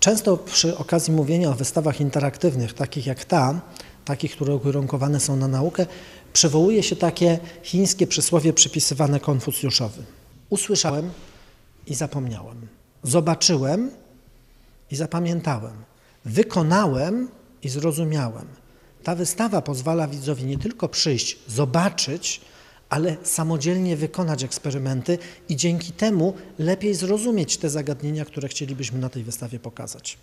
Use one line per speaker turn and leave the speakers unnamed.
Często przy okazji mówienia o wystawach interaktywnych, takich jak ta, takich, które ukierunkowane są na naukę, przywołuje się takie chińskie przysłowie przypisywane Konfucjuszowi. Usłyszałem i zapomniałem. Zobaczyłem i zapamiętałem. Wykonałem i zrozumiałem. Ta wystawa pozwala widzowi nie tylko przyjść, zobaczyć, ale samodzielnie wykonać eksperymenty i dzięki temu lepiej zrozumieć te zagadnienia, które chcielibyśmy na tej wystawie pokazać.